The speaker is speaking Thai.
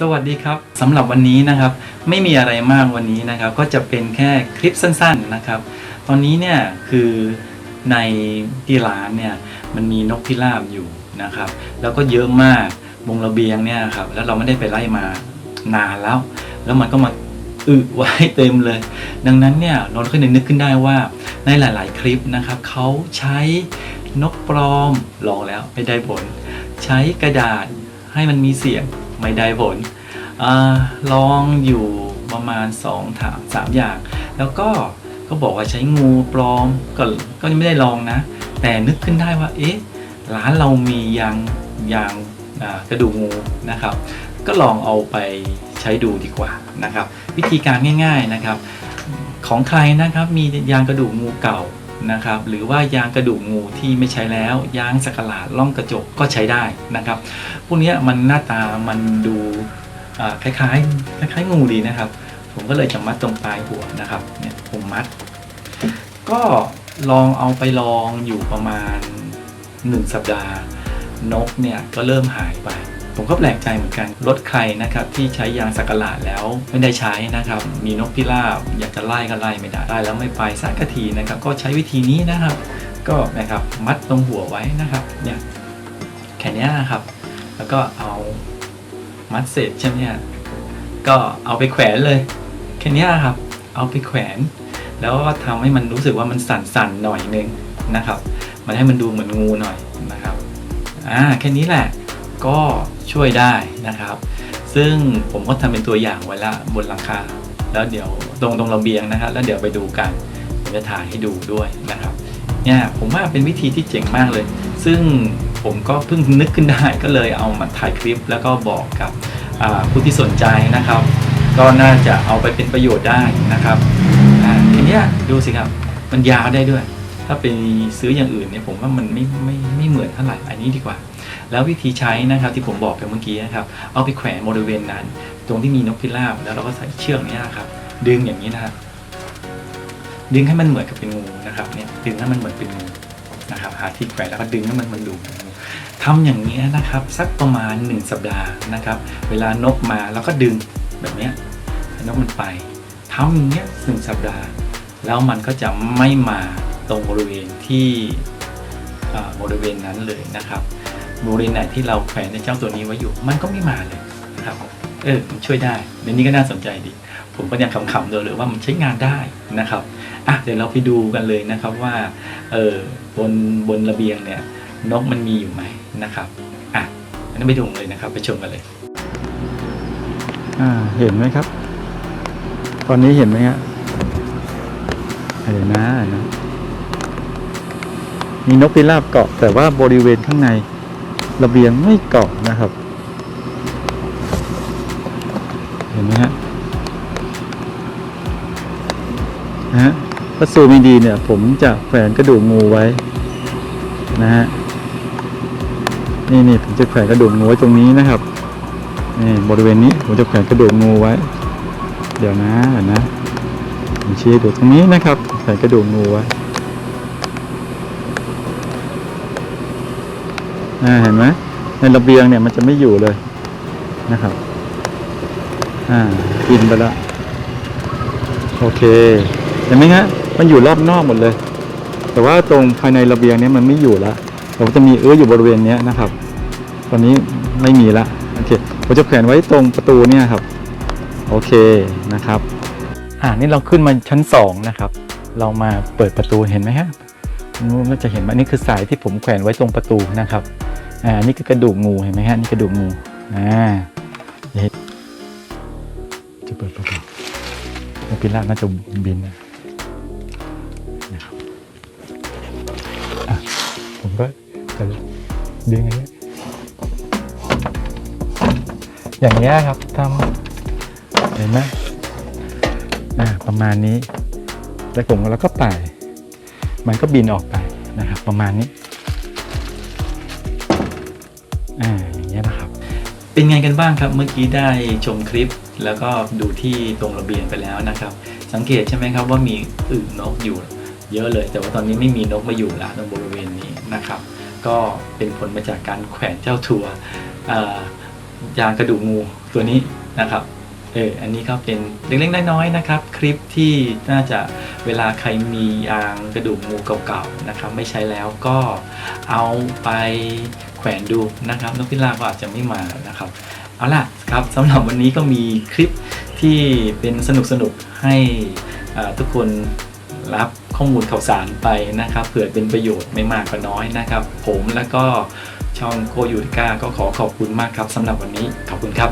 สวัสดีครับสำหรับวันนี้นะครับไม่มีอะไรมากวันนี้นะครับ ก็จะเป็นแค่คลิปสั้นๆนะครับ ตอนนี้เนี่ยคือในที่ร้านเนี่ยมันมีนกพิราบอยู่นะครับ แล้วก็เยอะมากบงระเบียงเนี่ยครับแล้วเราไม่ได้ไปไล่มานานแล้ว แล้วมันก็มาอึไว้เต็มเลย ดังนั้นเนี่ยเราก็เลยนึกขึ้นได้ว่าในหลาย ๆ คลิปนะครับเขาใช้นกปลอมลองแล้วไม่ได้ผล ใช้กระดาษให้มันมีเสียง ไม่ได้ผลอลองอยู่ประมาณ2ถามสามอย่าง แล้วก็ก็บอกว่าใช้งูปลอมก็ก็ยังไม่ได้ลองนะ แต่นึกขึ้นได้ว่า เอ๊ะ ร้านเรามียางยางกระดูกงูนะครับ ก็ลองเอาไปใช้ดูดีกว่านะครับ วิธีการง่าย ๆนะครับ ของใครนะครับมียางกระดูกงูเก่า นะครับหรือว่ายางกระดูกงูที่ไม่ใช้แล้ว ยางสกหลาดล่องกระจกก็ใช้ได้นะครับพวกนี้มันหน้าตามันดูคล้ายๆคล้ายๆงูดีนะครับ ผมก็เลยจะมัดตรงปลายหัวนะครับเนี่ยผมมัด ก็ลองเอาไปลองอยู่ประมาณ 1 สัปดาห์ นกเนี่ยก็เริ่มหายไป ผมก็แปลกใจเหมือนกันรถใครนะครับที่ใช้ยางสักหลาดแล้วไม่ได้ใช้นะครับ มีนกพิราบอยากจะไล่ก็ไล่ไม่ได้ได้แล้วไม่ไปสักทีนะครับก็ใช้วิธีนี้นะครับ ก็นะครับมัดตรงหัวไว้นะครับเนี่ยแค่นี้นะครับ แล้วก็เอามัดเสร็จใช่ไหมฮะก็เอาไปแขวนเลยแค่นี้ยครับ เอาไปแขวน แล้วก็ทำให้มันรู้สึกว่ามันสั่นๆหน่อยนึงนะครับ มันให้มันดูเหมือนงูหน่อยนะครับอ่าแค่นี้แหละ ก็ช่วยได้นะครับ ซึ่งผมก็ทำเป็นตัวอย่างไว้ละบนหลังคา แล้วเดี๋ยวตรงตรงระเบียงนะครับ แล้วเดี๋ยวไปดูกันผมจะถ่ายให้ดูด้วยนะครับเนี่ยผมว่าเป็นวิธีที่เจ๋งมากเลย ซึ่งผมก็เพิ่งนึกขึ้นได้ก็เลยเอามาถ่ายคลิป แล้วก็บอกกับผู้ที่สนใจนะครับ ก็น่าจะเอาไปเป็นประโยชน์ได้นะครับอ่าทีนี้ดูสิครับมันยาวได้ด้วย ถ้าไปซื้ออย่างอื่นเนี่ยผมว่ามันไม่ไม่ไม่เหมือนเท่าไหร่อันนี้ดีกว่า แล้ววิธีใช้นะครับที่ผมบอกไปเมื่อกี้นะครับ เอาไปแขวนบริเวณนั้น ตรงที่มีนกพิราบแล้วเราก็ใส่เชือกเนี้ครับ ดึงอย่างนี้นะครับดึงให้มันเหมือนกับเป็นงูนะครับเนี่ยดึงให้มันเหมือนเป็นงูนะครับหาที่แขวนแล้วก็ดึงให้มันมันดูเหมือนงูทำอย่างนี้นะครับ สักประมาณ 1 สัปดาห์นะครับ เวลานกมาแล้วก็ดึงแบบนี้ให้นกมันไปทำอย่างเงี้ยหนึ่งสัปดาห์ แล้วมันก็จะไม่มา ตรงบริเวณที่บริเวณนั้นเลยนะครับบริเวณไหนที่เราแขวนในเจ้าตัวนี้ไว้อยู่ มันก็ไม่มาเลยนะครับเออมันช่วยได้เดี๋ยวนี้ก็น่าสนใจดี ผมก็ยังขำๆเลยว่ามันใช้งานได้นะครับอะเดี๋ยวเราไปดูกันเลยนะครับว่าเออบนบนระเบียงเนี่ยนกมันมีอยู่ไหมนะครับอะงั้นไปดูเลยนะครับ ไปชมกันเลยอ่าเห็นไหมครับ ตอนนี้เห็นไหมฮะเห็นนะเห็นนะ มีนกพิราบเกาะ แต่ว่าบริเวณข้างในระเบียงไม่เกาะนะครับ เห็นไหมฮะนะฮะถ้าซูมดีเนี่ย ผมจะแขวนกระดูกงูไว้ นะฮะนี่นี่ผมจะแขวนกระดูกงูไว้ตรงนี้นะครับนี่บริเวณนี้ผมจะแขวนกระดูกงูไว้ เดี๋ยวนะนะผมชี้ดูตรงนี้นะครับ แขวนกระดูกงูไว้ อ่าเห็นไหมในระเบียงเนี่ยมันจะไม่อยู่เลยนะครับ อ่าบินไปแล้วโอเคเห็นไหมฮะมันอยู่รอบนอกหมดเลย แต่ว่าตรงภายในระเบียงเนี้มันไม่อยู่แล้วผมจะมีเอื้ออยู่บริเวณเนี้ยนะครับ ตอนนี้ไม่มีละโอเคผมจะแขวนไว้ตรงประตูเนี่ยครับ โอเคนะครับ อ่านี่เราขึ้นมาชั้นสองนะครับ เรามาเปิดประตูเห็นไหมฮะมันจะเห็นว่านี่คือสายที่ผมแขวนไว้ตรงประตูนะครับ อ่านี่คือกระดูกงูเห็นไหมฮะนี่กระดูกงูอ่าเดี๋ยวจะเปิดประตูนกพิราบน่าจะบินนะครับผมก็จะดึงอย่างเงี้ยอย่างเงี้ยครับทำเห็นไหมอ่าประมาณนี้แล้วผมแล้วก็ปายมันก็บินออกไปนะครับ ประมาณนี้ เป็นไงกันบ้างครับ เมื่อกี้ได้ชมคลิป แล้วก็ดูที่ตรงระเบียงไปแล้วนะครับ สังเกตใช่ไหมครับว่ามีอึ่งนกอยู่เยอะเลย แต่ว่าตอนนี้ไม่มีนกมาอยู่แล้วตรงบริเวณนี้นะครับ ก็เป็นผลมาจากการแขวนเจ้าทัวร์อ่ายางกระดูกงูตัวนี้นะครับเอออันนี้ก็เป็นเล็กๆน้อยๆนะครับ คลิปที่น่าจะเวลาใครมียางกระดูกงูเก่าๆนะครับ ไม่ใช้แล้วก็เอาไป ขวนดูนะครับนกพิราบก็อาจจะไม่มานะครับเอาล่ะครับสำหรับวันนี้ก็มีคลิปที่เป็นสนุกสนุกให้ทุกคนรับข้อมูลข่าวสารไปนะครับเผื่อเป็นประโยชน์ไม่มากก็น้อยนะครับ ผมแล้วก็ช่องโคยูริก้าก็ขอขอบคุณมากครับสำหรับวันนี้ขอบคุณครับ